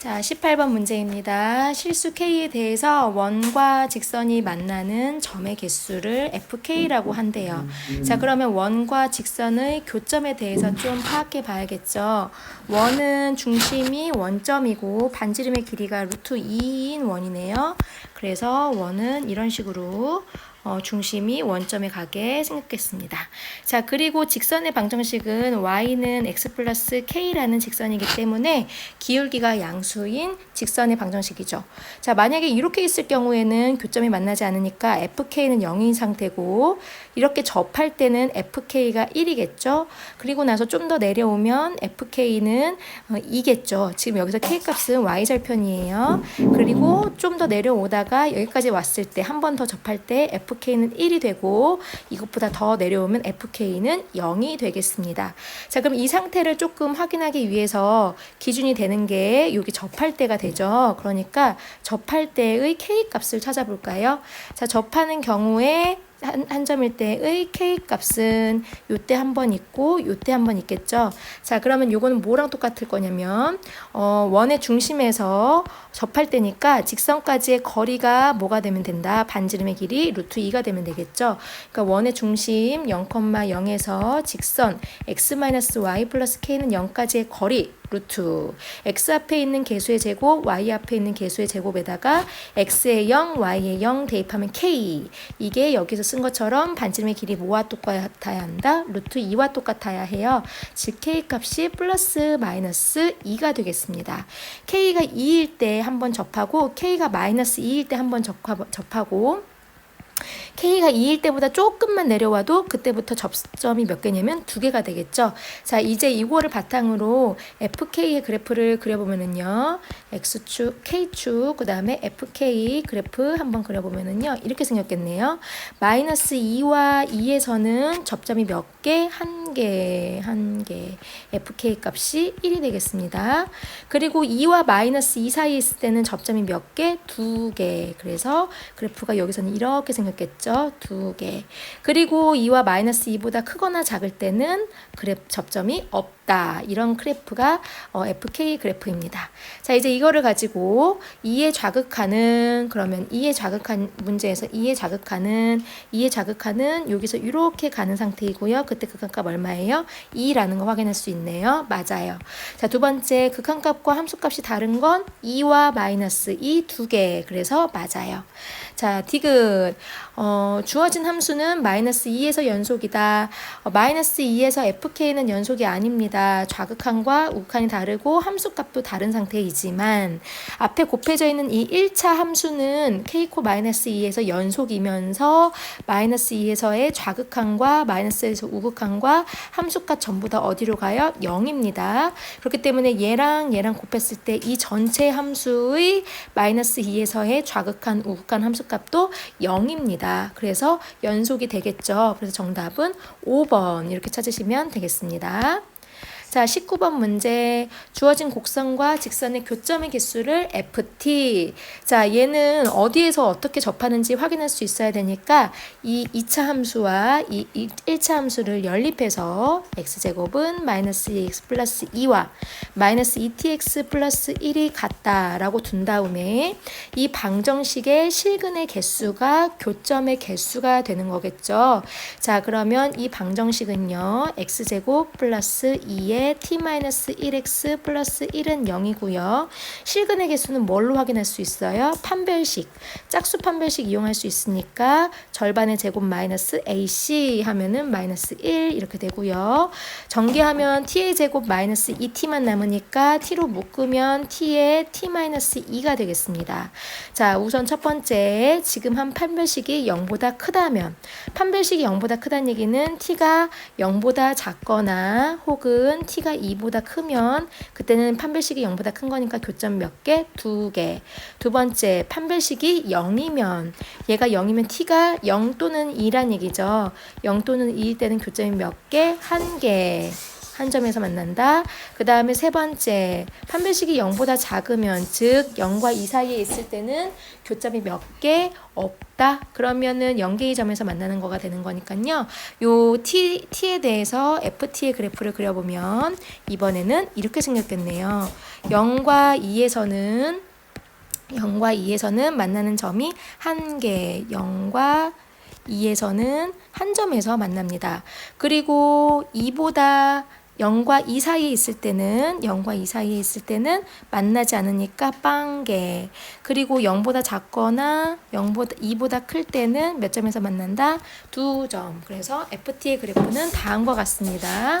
자, 18번 문제입니다. 실수 K에 대해서 원과 직선이 만나는 점의 개수를 FK라고 한대요. 자, 그러면 원과 직선의 교점에 대해서 좀 파악해 봐야겠죠. 원은 중심이 원점이고 반지름의 길이가 루트 2인 원이네요. 그래서 원은 이런 식으로 어, 중심이 원점에 가게 생겼겠습니다. 자, 그리고 직선의 방정식은 y는 x 플러스 k라는 직선이기 때문에 기울기가 양수인 직선의 방정식이죠. 자, 만약에 이렇게 있을 경우에는 교점이 만나지 않으니까 fk는 0인 상태고 이렇게 접할 때는 fk가 1이겠죠. 그리고 나서 좀 더 내려오면 fk는 어, 2겠죠. 지금 여기서 k 값은 y절편이에요. 그리고 좀 더 내려오다가 여기까지 왔을 때 한 번 더 접할 때 fk는 1이 되고 이것보다 더 내려오면 fk는 0이 되겠습니다. 자, 그럼 이 상태를 조금 확인하기 위해서 기준이 되는 게 여기 접할 때가 되죠. 그러니까 접할 때의 k 값을 찾아볼까요? 자, 접하는 경우에 한, 한 점일 때의 k 값은 요때 한 번 있고 요때 한 번 있겠죠. 자, 그러면 요거는 뭐랑 똑같을 거냐면 어, 원의 중심에서 접할 때니까 직선까지의 거리가 뭐가 되면 된다. 반지름의 길이 루트 2가 되면 되겠죠. 그러니까 원의 중심 0,0에서 직선 x-y 플러스 k는 0까지의 거리 루트 x 앞에 있는 개수의 제곱, y 앞에 있는 개수의 제곱에다가 x의 0, y의 0 대입하면 k. 이게 여기서 쓴 것처럼 반지름의 길이 뭐와 똑같아야 한다? 루트 2와 똑같아야 해요. 즉 k 값이 플러스 마이너스 2가 되겠습니다. k가 2일 때 한 번 접하고 k가 마이너스 2일 때 한 번 접하고 K가 2일 때보다 조금만 내려와도 그때부터 접점이 몇 개냐면 두 개가 되겠죠. 자, 이제 이거를 바탕으로 FK의 그래프를 그려보면은요. X축, K축, 그 다음에 FK 그래프 한번 그려보면은요. 이렇게 생겼겠네요. 마이너스 2와 2에서는 접점이 몇 개? 한 개, 한 개. FK 값이 1이 되겠습니다. 그리고 2와 마이너스 2 사이에 있을 때는 접점이 몇 개? 두 개. 그래서 그래프가 여기서는 이렇게 생겼겠죠. 두 개. 그리고 2와 마이너스 2보다 크거나 작을 때는 그래프 접점이 없 다. 이런 그래프가 어, FK 그래프입니다. 자, 이제 이거를 가지고 2에 자극하는 그러면 2에 자극한 문제에서 2에 자극하는 2에 자극하는 여기서 이렇게 가는 상태이고요. 그때 극한값 얼마예요? 2라는 거 확인할 수 있네요. 맞아요. 자, 두 번째 극한값과 함수값이 다른 건 2와 마이너스 2 두 개. 그래서 맞아요. 자, 디귿. 어, 주어진 함수는 마이너스 2에서 연속이다. 어, 마이너스 2에서 fk는 연속이 아닙니다. 좌극한과 우극한이 다르고 함수 값도 다른 상태이지만 앞에 곱해져 있는 이 1차 함수는 k코 마이너스 2에서 연속이면서 마이너스 2에서의 좌극한과 마이너스에서 우극한과 함수값 전부 다 어디로 가요? 0입니다. 그렇기 때문에 얘랑 얘랑 곱했을 때 이 전체 함수의 마이너스 2에서의 좌극한, 우극한 함수 값도 0입니다. 그래서 연속이 되겠죠. 그래서 정답은 5번 이렇게 찾으시면 되겠습니다. 자, 19번 문제. 주어진 곡선과 직선의 교점의 개수를 FT. 자, 얘는 어디에서 어떻게 접하는지 확인할 수 있어야 되니까 이 2차 함수와 이 1차 함수를 연립해서 x제곱은 마이너스 2x 플러스 2와 마이너스 2tx 플러스 1이 같다라고 둔 다음에 이 방정식의 실근의 개수가 교점의 개수가 되는 거겠죠. 자, 그러면 이 방정식은요. x제곱 플러스 2의 t-1x 플러스 1은 0이고요. 실근의 개수는 뭘로 확인할 수 있어요? 판별식. 짝수 판별식 이용할 수 있으니까 절반의 제곱 마이너스 ac 하면은 마이너스 1 이렇게 되고요. 전개하면 t의 제곱 마이너스 2t만 남으니까 t로 묶으면 t의 t-2가 되겠습니다. 자, 우선 첫 번째 지금 한 판별식이 0보다 크다면 판별식이 0보다 크다는 얘기는 t가 0보다 작거나 혹은 t가 2보다 크면 그때는 판별식이 0보다 큰 거니까 교점 몇 개? 두 개. 두 번째, 판별식이 0이면 얘가 0이면 t가 0 또는 2란 얘기죠. 0 또는 2일 때는 교점이 몇 개? 한 개. 한 점에서 만난다. 그 다음에 세 번째, 판별식이 0보다 작으면, 즉 0과 2 사이에 있을 때는 교점이 몇 개 없다. 그러면은 0개의 점에서 만나는 거가 되는 거니까요. 요 t, t에 대해서 ft의 그래프를 그려보면 이번에는 이렇게 생겼겠네요. 0과 2에서는 0과 2에서는 만나는 점이 한 개, 0과 2에서는 한 점에서 만납니다. 그리고 2보다 0과 2 사이에 있을 때는 0과 2 사이에 있을 때는 만나지 않으니까 빵개. 그리고 0보다 작거나 0보다 2보다 클 때는 몇 점에서 만난다? 두 점. 그래서 FT의 그래프는 다음과 같습니다.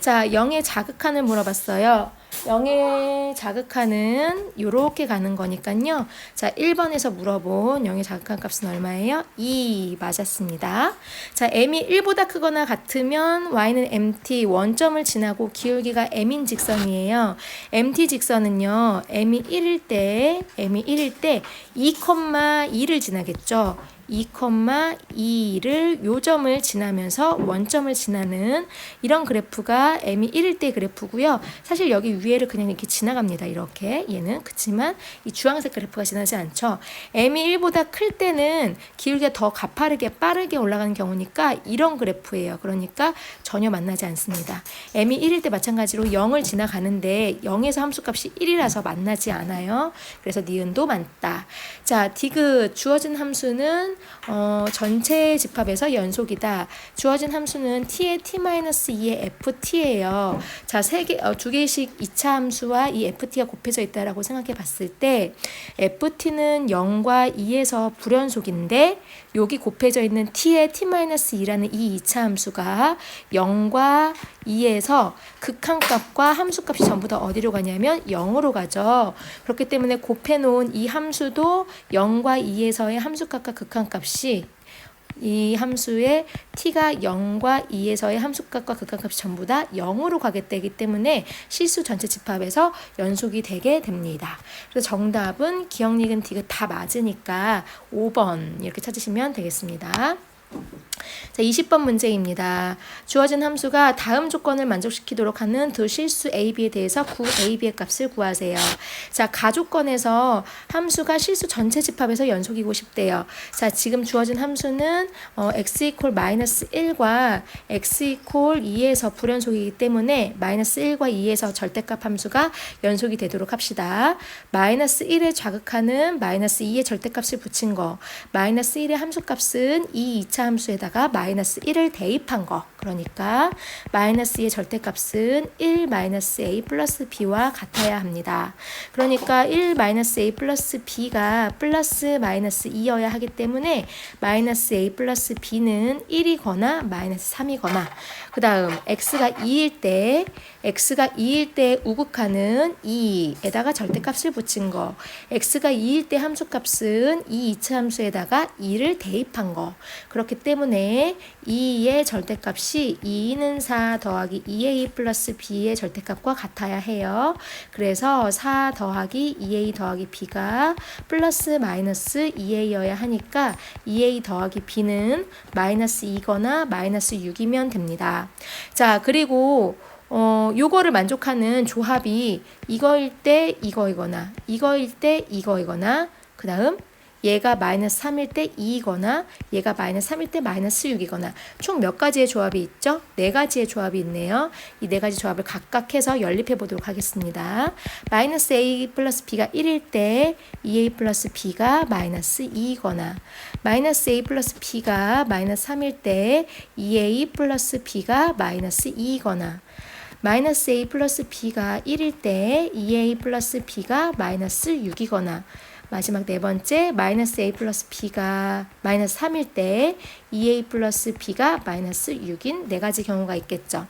자, 0의 자극한을 물어봤어요. 0의 자극한은 이렇게 가는 거니까요. 자, 1번에서 물어본 0의 자극한 값은 얼마예요? 2 맞았습니다. 자, m이 1보다 크거나 같으면 y는 mt 원점을 지나고 기울기가 m인 직선이에요. mt 직선은요. m이 1일 때 m이 1일 때 2,2를 지나겠죠. 2,2를 요점을 지나면서 원점을 지나는 이런 그래프가 m이 1일 때 그래프고요. 사실 여기 위에를 그냥 이렇게 지나갑니다. 이렇게 얘는 그렇지만 이 주황색 그래프가 지나지 않죠. m이 1보다 클 때는 기울기가 더 가파르게 빠르게 올라가는 경우니까 이런 그래프예요. 그러니까 전혀 만나지 않습니다. m이 1일 때 마찬가지로 0을 지나가는데 0에서 함수값이 1이라서 만나지 않아요. 그래서 니은도 많다. 자, 디귿 주어진 함수는 어, 전체 집합에서 연속이다. 주어진 함수는 t의 t-2의 ft예요. 자, 세 개, 어, 두 개씩 2차 함수와 이 ft가 곱해져 있다라고 생각해 봤을 때 ft는 0과 2에서 불연속인데 여기 곱해져 있는 t의 t-2라는 이 2차 함수가 0과 2에서 극한값과 함수값이 전부 다 어디로 가냐면 0으로 가죠. 그렇기 때문에 곱해 놓은 이 함수도 0과 2에서의 함수값과 극한값이 이 함수의 t가 0과 2에서의 함수값과 극한값이 전부 다 0으로 가게 되기 때문에 실수 전체 집합에서 연속이 되게 됩니다. 그래서 정답은 기억, 니은, 디귿 다 맞으니까 5번 이렇게 찾으시면 되겠습니다. 자, 20번 문제입니다. 주어진 함수가 다음 조건을 만족시키도록 하는 두 실수 a, b에 대해서 구 a, b의 값을 구하세요. 자, 가조건에서 함수가 실수 전체 집합에서 연속이고 싶대요. 자, 지금 주어진 함수는 어, x 이퀄 마이너스 1과 x 이퀄 2에서 불연속이기 때문에 마이너스 1과 2에서 절대값 함수가 연속이 되도록 합시다. 마이너스 1에 자극하는 마이너스 2의 절대값을 붙인 거. 마이너스 1의 함수값은 이 2차 함수에다 가 마이너스 1을 대입한 거. 그러니까 마이너스 2의 절대값은 1 마이너스 a 플러스 b와 같아야 합니다. 그러니까 1 마이너스 a 플러스 b가 플러스 마이너스 2여야 하기 때문에 마이너스 a 플러스 b는 1이거나 마이너스 3이거나 그 다음 x가 2일 때 x가 2일 때 우극하는 2에다가 절대값을 붙인 거 x가 2일 때 함수값은 이 2차 함수에다가 2를 대입한 거 그렇기 때문에 2의 절대값이 2는 4 더하기 2a 플러스 b의 절대값과 같아야 해요. 그래서 4 더하기 2a 더하기 b가 플러스 마이너스 2a여야 하니까 2a 더하기 b는 마이너스 2거나 마이너스 6이면 됩니다. 자, 그리고 어, 요거를 만족하는 조합이 이거일 때 이거이거나 이거일 때 이거이거나 그 다음 얘가 마이너스 3일 때 2이거나 얘가 마이너스 3일 때 마이너스 6이거나 총 몇 가지의 조합이 있죠? 네 가지의 조합이 있네요. 이 네 가지 조합을 각각 해서 연립해 보도록 하겠습니다. 마이너스 a 플러스 b가 1일 때 2a 플러스 b가 마이너스 2이거나 마이너스 a 플러스 b가 마이너스 3일 때 2a 플러스 b가 마이너스 2이거나 마이너스 a 플러스 b가 1일 때 2a 플러스 b가 마이너스 6이거나 마지막 네 번째 마이너스 a 플러스 b가 마이너스 3일 때 2a 플러스 b가 마이너스 6인 네 가지 경우가 있겠죠.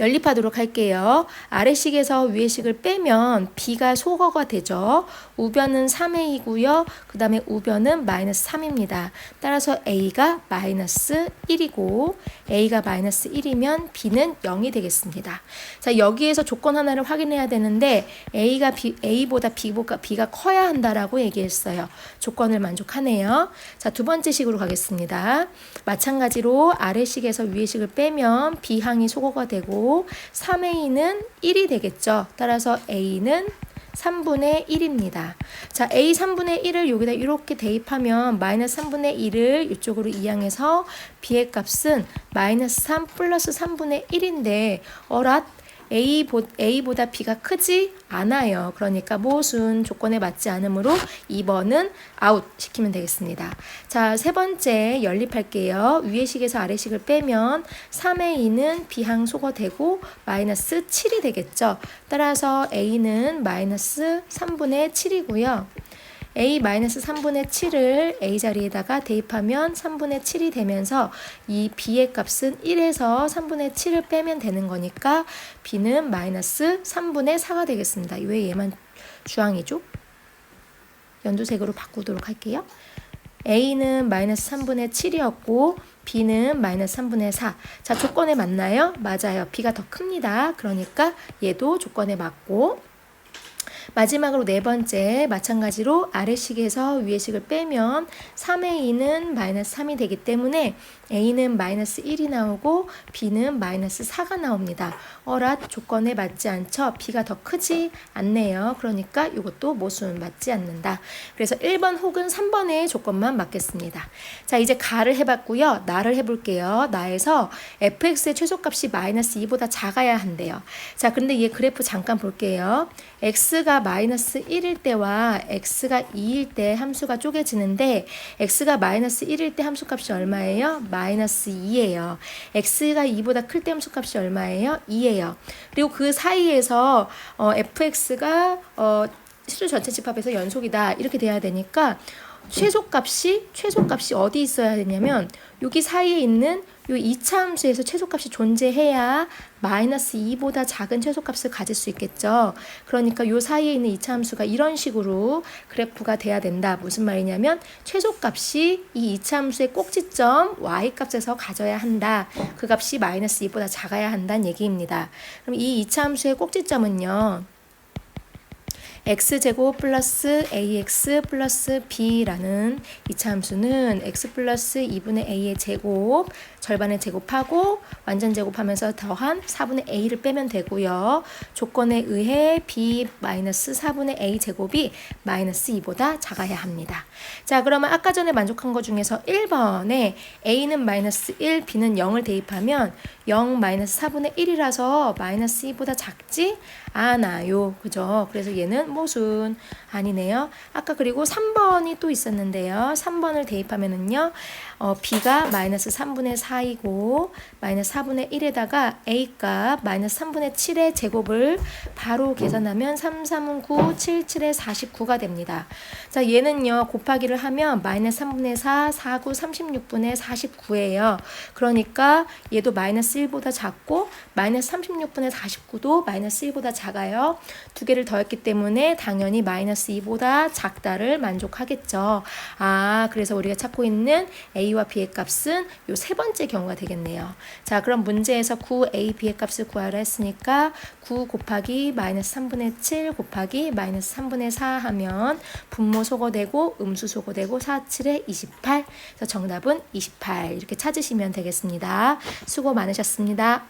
연립하도록 할게요. 아래식에서 위에식을 빼면 b가 소거가 되죠. 우변은 3a이고요. 그 다음에 우변은 마이너스 3입니다. 따라서 a가 마이너스 1이고 a가 마이너스 1이면 b는 0이 되겠습니다. 자 여기에서 조건 하나를 확인해야 되는데 a가 b, a보다 b보다 b가 커야 한다라고 얘기했어요. 조건을 만족하네요. 자두 번째 식으로 가겠습니다. 마찬가지로 아래식에서 위에식을 빼면 b항이 소거가 되고 되고 3A는 1이 되겠죠. 따라서 A는 3분의 1입니다. 자, A 3분의 1을 여기다 이렇게 대입하면 마이너스 3분의 1을 이쪽으로 이항해서 B의 값은 마이너스 3 플러스 3분의 1인데 어랏 A보, A보다 B가 크지 않아요. 그러니까 모순 조건에 맞지 않으므로 2번은 아웃 시키면 되겠습니다. 자, 세 번째 연립할게요. 위의 식에서 아래 식을 빼면 3의 2는 비항소거 되고 마이너스 7이 되겠죠. 따라서 A는 마이너스 3분의 7이고요. A 마이너스 3분의 7을 a 자리에다가 대입하면 3분의 7이 되면서 이 b의 값은 1에서 3분의 7을 빼면 되는 거니까 b는 마이너스 3분의 4가 되겠습니다. 왜 얘만 주황이죠? 연두색으로 바꾸도록 할게요. a는 마이너스 3분의 7이었고 b는 마이너스 3분의 4. 자, 조건에 맞나요? 맞아요. b가 더 큽니다. 그러니까 얘도 조건에 맞고 마지막으로 네 번째 마찬가지로 아래식에서 위의식을 빼면 3의 2는 마이너스 3이 되기 때문에 A는 마이너스 1이 나오고 B는 마이너스 4가 나옵니다. 어랏 조건에 맞지 않죠? B가 더 크지 않네요. 그러니까 이것도 모순 맞지 않는다. 그래서 1번 혹은 3번의 조건만 맞겠습니다. 자 이제 가를 해봤고요. 나를 해볼게요. 나에서 fx의 최소값이 마이너스 2보다 작아야 한대요. 자 근데 얘 그래프 잠깐 볼게요. X가 마이너스 1일 때와 x가 2일 때 함수가 쪼개지는데 x가 마이너스 1일 때 함수값이 얼마예요? 마이너스 2예요. x가 2보다 클 때 함수값이 얼마예요? 2예요. 그리고 그 사이에서 어, fx가 어, 실수 전체 집합에서 연속이다 이렇게 돼야 되니까 최소값이 최소값이 어디 있어야 되냐면 여기 사이에 있는 요 2차 함수에서 최소값이 존재해야 마이너스 2보다 작은 최소값을 가질 수 있겠죠. 그러니까 요 사이에 있는 2차 함수가 이런 식으로 그래프가 돼야 된다. 무슨 말이냐면 최소값이 이 2차 함수의 꼭지점 y값에서 가져야 한다. 그 값이 마이너스 2보다 작아야 한다는 얘기입니다. 그럼 이 2차 함수의 꼭지점은요. x제곱 플러스 ax 플러스 b라는 이차 함수는 x 플러스 2분의 a의 제곱 절반의 제곱하고 완전 제곱하면서 더한 4분의 a를 빼면 되고요. 조건에 의해 b 마이너스 4분의 a 제곱이 마이너스 2보다 작아야 합니다. 자 그러면 아까 전에 만족한 것 중에서 1번에 a는 마이너스 1, b는 0을 대입하면 0 마이너스 4분의 1이라서 마이너스 2보다 작지 않아요. 그죠? 그래서 얘는 모순 아니네요. 아까 그리고 3번이 또 있었는데요. 3번을 대입하면은요. 어, b가 마이너스 3분의 4이고 마이너스 4분의 1에다가 a값 마이너스 3분의 7의 제곱을 바로 계산하면 3, 3은 9, 7, 7에 49가 됩니다. 자 얘는요 곱하기를 하면 마이너스 3분의 4, 4, 9, 36분의 49예요. 그러니까 얘도 마이너스 1보다 작고 마이너스 36분의 49도 마이너스 1보다 작아요. 두 개를 더했기 때문에 당연히 마이너스 2보다 작다를 만족하겠죠. 아 그래서 우리가 찾고 있는 a와 b의 값은 요 세 번째 경우가 되겠네요. 자 그럼 문제에서 9a, b의 값을 구하라 했으니까 9 곱하기 마이너스 3분의 7 곱하기 마이너스 3분의 4 하면 분모 소거되고 음수 소거되고 4, 7에 28 그래서 정답은 28 이렇게 찾으시면 되겠습니다. 수고 많으셨습니다.